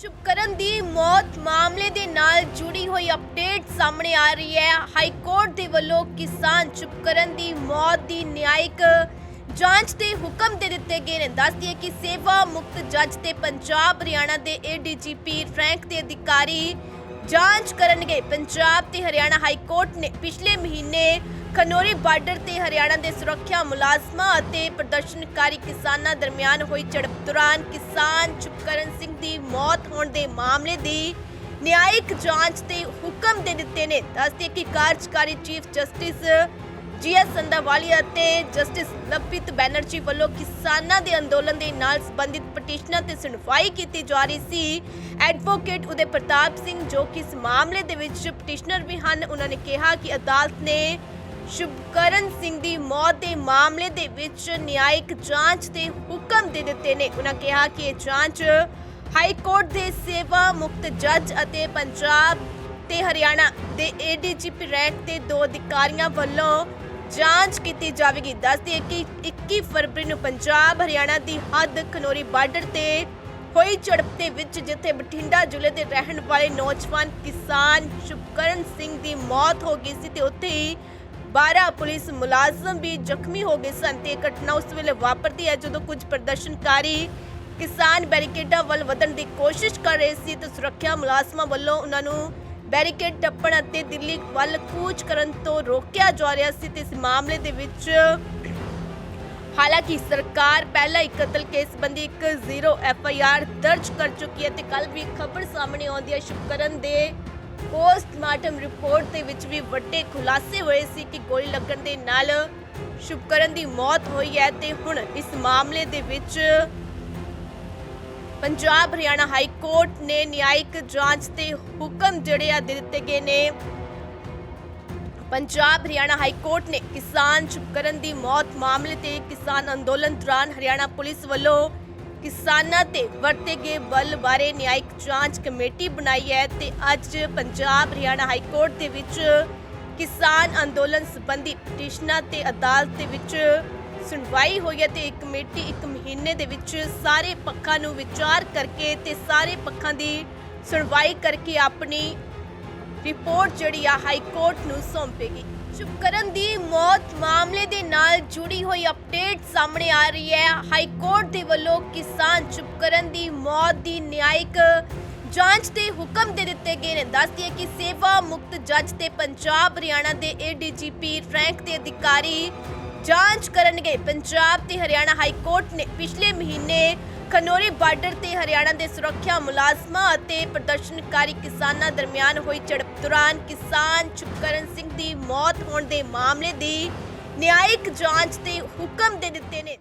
ਸ਼ੁਭਕਰਨ ਦੀ ਮੌਤ ਮਾਮਲੇ ਦੇ ਨਾਲ ਜੁੜੀ ਹੋਈ ਅਪਡੇਟ ਸਾਹਮਣੇ ਆ ਰਹੀ ਹੈ। ਹਾਈ ਕੋਰਟ ਦੇ ਵੱਲੋਂ ਕਿਸਾਨ ਸ਼ੁਭਕਰਨ ਦੀ ਮੌਤ ਦੀ ਨਿਆਇਕ ਜਾਂਚ ਦੇ ਹੁਕਮ ਦੇ ਦਿੱਤੇ ਗਏ ਨੇ। ਦੱਸਦੀ ਹੈ ਕਿ ਸੇਵਾ ਮੁਕਤ ਜੱਜ ਤੇ ਪੰਜਾਬ, ਹਰਿਆਣਾ ਦੇ ਏਡੀਜੀਪੀ ਰੈਂਕ ਦੇ ਅਧਿਕਾਰੀ ਜਾਂਚ ਕਰਨਗੇ। ਪੰਜਾਬ ਤੇ ਹਰਿਆਣਾ ਹਾਈ ਕੋਰਟ ਨੇ ਪਿਛਲੇ ਮਹੀਨੇ ਖਨੋਰੀ ਬਾਰਡਰ ਤੇ ਹਰਿਆਣਾ ਦੇ ਸੁਰੱਖਿਆ ਮੁਲਾਜ਼ਮਾਂ ਅਤੇ ਪ੍ਰਦਰਸ਼ਨਕਾਰੀ ਕਿਸਾਨਾਂ ਦਰਮਿਆਨ ਹੋਈ ਝੜਪ ਦੌਰਾਨ ਕਿਸਾਨ ਚੁਪਕਰਨ ਸਿੰਘ ਦੀ ਮੌਤ ਹੋਣ ਦੇ ਮਾਮਲੇ ਦੀ ਨਿਆਇਕ ਜਾਂਚ ਦੇ ਹੁਕਮ ਦੇ ਦਿੱਤੇ ਨੇ। ਦੱਸਦੇ ਕਿ ਕਾਰਜਕਾਰੀ ਚੀਫ ਜਸਟਿਸ ਜੀਐਸ ਸੰਧਾਵਾਲੀ ਅਤੇ ਜਸਟਿਸ ਲਵਪ੍ਰੀਤ ਬੈਨਰਜੀ ਵੱਲੋਂ ਕਿਸਾਨਾਂ ਦੇ ਅੰਦੋਲਨ ਦੇ ਨਾਲ ਸੰਬੰਧਿਤ ਪਟੀਸ਼ਨਾਂ ਤੇ ਸੁਣਵਾਈ ਕੀਤੀ ਜਾ ਰਹੀ ਸੀ। ਐਡਵੋਕੇਟ ਉਦੇ ਪ੍ਰਤਾਪ ਸਿੰਘ ਜੋ ਕਿ ਇਸ ਮਾਮਲੇ ਦੇ ਵਿੱਚ ਪਟੀਸ਼ਨਰ ਵੀ ਹਨ, ਉਹਨਾਂ ਨੇ ਕਿਹਾ ਕਿ ਅਦਾਲਤ ਨੇ ਸ਼ੁਭਕਰਨ ਸਿੰਘ ਦੀ ਮੌਤ ਦੇ ਮਾਮਲੇ ਦੇ ਵਿੱਚ ਨਿਆਇਕ ਜਾਂਚ ਦੇ ਹੁਕਮ ਦੇ ਦਿੱਤੇ ਨੇ। ਉਹਨਾਂ ਕਿਹਾ ਕਿ ਇਹ ਜਾਂਚ ਹਾਈ ਕੋਰਟ ਦੇ ਸੇਵਾ ਮੁਕਤ ਜੱਜ ਅਤੇ ਪੰਜਾਬ ਤੇ ਹਰਿਆਣਾ ਦੇ ਏਡੀਜੀਪੀ ਰੈਂਕ ਦੇ ਦੋ ਅਧਿਕਾਰੀਆਂ ਵੱਲੋਂ ਜਾਂਚ ਕੀਤੀ ਜਾਵੇਗੀ। ਦੱਸਦੀ ਹੈ ਕਿ 21 ਫਰਵਰੀ ਨੂੰ ਪੰਜਾਬ, ਹਰਿਆਣਾ ਦੀ ਹੱਦ ਖਨੋਰੀ ਬਾਰਡਰ ਤੇ ਹੋਈ ਝੜਪ ਦੇ ਵਿੱਚ ਜਿੱਥੇ ਬਠਿੰਡਾ ਜ਼ਿਲ੍ਹੇ ਦੇ ਰਹਿਣ ਵਾਲੇ ਨੌਜਵਾਨ ਕਿਸਾਨ ਸ਼ੁਭਕਰਨ ਸਿੰਘ ਦੀ ਮੌਤ ਹੋ ਗਈ ਸੀ ਤੇ ਉੱਥੇ ਹੀ 12 ਪੁਲਿਸ ਮੁਲਾਜ਼ਮ ਵੀ ਜ਼ਖਮੀ ਹੋ ਗਏ ਸਨ ਤੇ ਇਹ ਘਟਨਾ ਉਸ ਵੇਲੇ ਵਾਪਰਦੀ ਹੈ। ਜਦੋਂ ਕੁਝ ਪ੍ਰਦਰਸ਼ਨਕਾਰੀ ਕਿਸਾਨ ਬੈਰੀਕੇਡਾਂ ਵੱਲ ਵਧਣ ਦੀ ਕੋਸ਼ਿਸ਼ ਕਰ ਰਹੇ ਸੀ ਤੇ ਸੁਰੱਖਿਆ ਮੁਲਾਜ਼ਮਾਂ ਵੱਲੋਂ ਉਹਨਾਂ ਨੂੰ ਬੈਰੀਕੇਡ ਟੱਪਣ ਅਤੇ ਦਿੱਲੀ ਵੱਲ ਕੂਚ ਕਰਨ ਤੋਂ ਰੋਕਿਆ ਜਾ ਰਿਹਾ ਸੀ ਤੇ ਇਸ ਮਾਮਲੇ ਦੇ ਵਿੱਚ ਹਾਲਾਂਕਿ ਸਰਕਾਰ ਪਹਿਲਾਂ ਹੀ ਕਤਲ ਕੇਸ ਸੰਬੰਧੀ ਇੱਕ ਜ਼ੀਰੋ ਐਫ ਆਈ ਆਰ ਦਰਜ ਕਰ ਚੁੱਕੀ ਹੈ ਤੇ ਕੱਲ ਵੀ ਖਬਰ ਸਾਹਮਣੇ ਆਉਂਦੀ ਹੈ। ਸ਼ੁਕਰਨ ਦੇ ਪੋਸਟਮਾਰਟਮ ਰਿਪੋਰਟ ਦੇ ਵਿੱਚ ਵੀ ਵੱਡੇ ਖੁਲਾਸੇ ਹੋਏ ਸੀ ਕਿ ਗੋਲੀ ਲੱਗਣ ਦੇ ਨਾਲ ਸ਼ੁਕਰਨ ਦੀ ਮੌਤ ਹੋਈ ਹੈ ਤੇ ਹੁਣ ਇਸ ਮਾਮਲੇ ਦੇ ਵਿੱਚ ਪੰਜਾਬ ਹਰਿਆਣਾ ਹਾਈ ਕੋਰਟ ਨੇ ਨਿਆਇਕ ਜਾਂਚ ਤੇ ਹੁਕਮ ਜਿਹੜੇ ਆ ਦੇ ਦਿੱਤੇ ਗਏ ਨੇ। ਪੰਜਾਬ ਹਰਿਆਣਾ ਹਾਈ ਕੋਰਟ ਨੇ ਕਿਸਾਨ ਸ਼ੁਭਕਰਨ ਦੀ ਮੌਤ ਮਾਮਲੇ ਤੇ ਕਿਸਾਨ ਅੰਦੋਲਨ ਦੌਰਾਨ ਹਰਿਆਣਾ ਪੁਲਿਸ ਵੱਲੋਂ ਕਿਸਾਨਾਂ ਤੇ ਵਰਤੇ ਗਏ ਬਲ ਬਾਰੇ ਨਿਆਇਕ ਜਾਂਚ ਕਮੇਟੀ ਬਣਾਈ ਹੈ ਤੇ ਅੱਜ ਪੰਜਾਬ ਹਰਿਆਣਾ ਹਾਈ ਕੋਰਟ ਦੇ ਵਿੱਚ ਕਿਸਾਨ ਅੰਦੋਲਨ ਸੰਬੰਧੀ ਪਟੀਸ਼ਨਾਂ ਤੇ ਅਦਾਲਤ ਦੇ ਵਿੱਚ ਸੁਣਵਾਈ ਹੋਈ ਹੈ ਤੇ ਇਹ ਕਮੇਟੀ ਇੱਕ ਮਹੀਨੇ ਦੇ ਵਿੱਚ ਸਾਰੇ ਪੱਖਾਂ ਨੂੰ ਵਿਚਾਰ ਕਰਕੇ ਤੇ ਸਾਰੇ ਪੱਖਾਂ ਦੀ ਸੁਣਵਾਈ ਕਰਕੇ ਆਪਣੀ ਰਿਪੋਰਟ ਜਿਹੜੀ ਆ ਹਾਈ ਕੋਰਟ ਨੂੰ ਸੌਂਪੇਗੀ। ਸ਼ੁਭਕਰਨ ਦੀ ਮੌਤ ਮਾਮਲੇ ਦੇ ਨਾਲ ਜੁੜੀ ਹੋਈ ਅਪਡੇਟ ਸਾਹਮਣੇ ਆ ਰਹੀ ਹੈ। ਹਾਈ ਕੋਰਟ ਦੇ ਵੱਲੋਂ ਕਿਸਾਨ ਸ਼ੁਭਕਰਨ ਦੀ ਮੌਤ ਦੀ ਨਿਆਇਕ ਜਾਂਚ ਦੇ ਹੁਕਮ ਦੇ ਦਿੱਤੇ ਗਏ ਨੇ। ਦੱਸਦੀ ਹੈ ਕਿ ਸੇਵਾ ਮੁਕਤ ਜੱਜ ਤੇ ਪੰਜਾਬ, ਹਰਿਆਣਾ ਦੇ ਏਡੀਜੀਪੀ ਰੈਂਕ ਦੇ ਅਧਿਕਾਰੀ ਜਾਂਚ ਕਰਨਗੇ। ਪੰਜਾਬ ਤੇ ਹਰਿਆਣਾ ਹਾਈ ਕੋਰਟ ਨੇ ਪਿਛਲੇ ਮਹੀਨੇ ਖਨੋਰੀ ਬਾਰਡਰ ਤੇ ਹਰਿਆਣਾ ਦੇ ਸੁਰੱਖਿਆ ਮੁਲਾਜ਼ਮਾਂ ਅਤੇ ਪ੍ਰਦਰਸ਼ਨਕਾਰੀ ਕਿਸਾਨਾਂ ਦਰਮਿਆਨ ਹੋਈ ਝੜਪ ਦੌਰਾਨ ਕਿਸਾਨ ਚੁਪਕਰਨ ਸਿੰਘ ਦੀ ਮੌਤ ਹੋਣ ਦੇ ਮਾਮਲੇ ਦੀ ਨਿਆਇਕ ਜਾਂਚ ਦੇ ਹੁਕਮ ਦੇ ਦਿੱਤੇ ਨੇ।